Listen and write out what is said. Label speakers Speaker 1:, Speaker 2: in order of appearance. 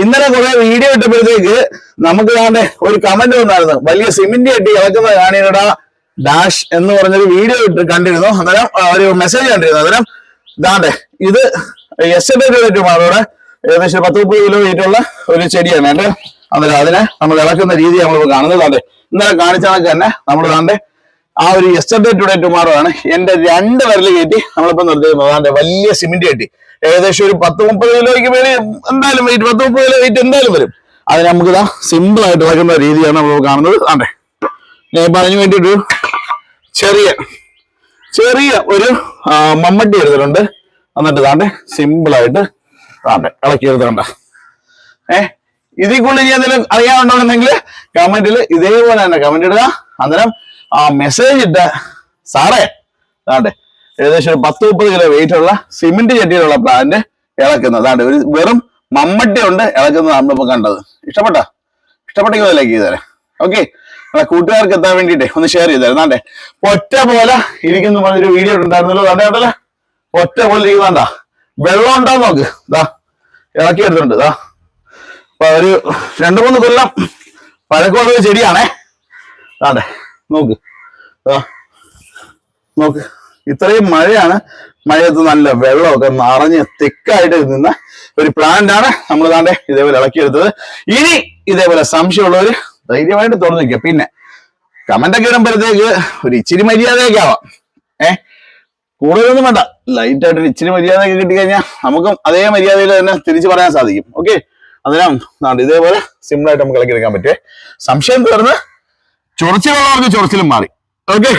Speaker 1: ഇന്നലെ കുറെ വീഡിയോ ഇട്ടപ്പോഴത്തേക്ക് നമുക്ക് കാണേ ഒരു കമന്റ് വന്നായിരുന്നു. വലിയ സിമെന്റ് കെട്ടി ഇളക്കുന്ന കാണിയുടെ ഡാഷ് എന്ന് പറഞ്ഞൊരു വീഡിയോ ഇട്ട് കണ്ടിരുന്നു. അന്നേരം ഒരു മെസ്സേജ് കണ്ടിരുന്നു. അന്നേരം ദാണ്ടെ ഇത് എസ്റ്റേറ്റ് അതോടെ ഏകദേശം പത്ത് മുപ്പത് കിലോ വെയിറ്റുള്ള ഒരു ചെടിയാണ്. അല്ലേ അന്നേരം അതിനെ നമ്മൾ ഇളക്കുന്ന രീതി നമ്മളിപ്പോൾ കാണുന്നത്. അതെ ഇന്നലെ കാണിച്ച തന്നെ നമ്മൾ ദാണ്ടെ ആ ഒരു യെസ്റ്റർഡേ ടുഡേ ടുമാറോ ആണ്. എന്റെ രണ്ട് വിരൽ കയറ്റി നമ്മളിപ്പോ നിർദ്ദേശം അതാണ്ട് വലിയ സിമെന്റ് കെട്ടി. ഏകദേശം ഒരു പത്ത് മുപ്പത് കിലോയ്ക്ക് മേലെ എന്തായാലും വെയിറ്റ് പത്ത് മുപ്പത് കിലോ വെയിറ്റ് എന്തായാലും വരും. അത് നമുക്ക് ഇതാ സിമ്പിൾ ആയിട്ട് ഇളക്കുന്ന രീതിയാണ് നമ്മൾ കാണുന്നത്. ആണ്ടേ? ഞാൻ പറഞ്ഞു വേണ്ടിയിട്ട് ചെറിയ ചെറിയ ഒരു മമ്മട്ടി എടുത്തിട്ടുണ്ട്. എന്നിട്ട് താണ്ടെ സിമ്പിൾ ആയിട്ട് താണ്ടെ ഇളക്കി എടുത്തോണ്ട ഏ ഇതിൽ കൂടുതൽ ഇനി എന്തെങ്കിലും അറിയാനുണ്ടെന്നുണ്ടെങ്കിൽ കമന്റിൽ ഇതേപോലെ തന്നെ കമന്റ് ഇടുക. അന്നേരം ആ മെസ്സേജ് ഇട്ട സാറേ അതാണ്ട് ഏകദേശം ഒരു പത്ത് മുപ്പത് കിലോ വെയിറ്റ് ഉള്ള സിമെന്റ് ചട്ടിയിലുള്ള പ്ലാന്റ് ഇളക്കുന്നത് അതാണ്ട് ഒരു വെറും മമ്മട്ടി ഉണ്ട് ഇളക്കുന്നത് നമ്മളിപ്പോ കണ്ടത്. ഇഷ്ടപ്പെട്ടോ? ഇഷ്ടപ്പെട്ടെങ്കിൽ ലൈക്ക് ചെയ്തേരെ ഓക്കെ കൂട്ടുകാർക്ക് എത്താൻ വേണ്ടിട്ടേ ഒന്ന് ഷെയർ ചെയ്തേരെ അതെ ഒറ്റ പോലെ ഇരിക്കുന്നു പറഞ്ഞൊരു വീഡിയോ ഉണ്ടായിരുന്നല്ലോ അതെ അതല്ലേ ഒറ്റ പോലെ ഇരിക്കുന്നതാ വെള്ളം ഉണ്ടോ നോക്ക്. ഇതാ ഇളക്കി എടുത്തിട്ടുണ്ട്. ഇതാ അപ്പൊ ഒരു രണ്ടു മൂന്ന് കൊല്ലം പഴക്കമുള്ള ചെടിയാണേ. അതെ നോക്ക്. നോക്ക്. ഇത്രയും മഴയാണ്. മഴയത്ത് നല്ല വെള്ളമൊക്കെ നിറഞ്ഞ് തിക്കായിട്ട് നിന്ന ഒരു പ്ലാന്റ് ആണ് നമ്മൾ താണ്ടെ ഇതേപോലെ ഇളക്കിയെടുത്തത്. ഇനി ഇതേപോലെ സംശയമുള്ളവർ ധൈര്യമായിട്ട് തുറന്നു നിൽക്കുക. പിന്നെ കമന്റ് ഒക്കെ ഇടുമ്പോഴത്തേക്ക് ഒരു ഇച്ചിരി മര്യാദയൊക്കെ ആവാം. ഏ? കൂടുതലൊന്നും വേണ്ട. ലൈറ്റ് ആയിട്ട് ഒരു ഇച്ചിരി മര്യാദയൊക്കെ കിട്ടിക്കഴിഞ്ഞാൽ നമുക്കും അതേ മര്യാദയിൽ തന്നെ തിരിച്ചു പറയാൻ സാധിക്കും. ഓക്കെ അതിനാൽ ഇതേപോലെ സിമ്പിളായിട്ട് നമുക്ക് ഇളക്കിയെടുക്കാൻ പറ്റുമേ സംശയം തീർന്ന് ചൊറിച്ചിലുള്ളവർക്ക് ചൊറിച്ചിലും മാറി. ഓക്കെ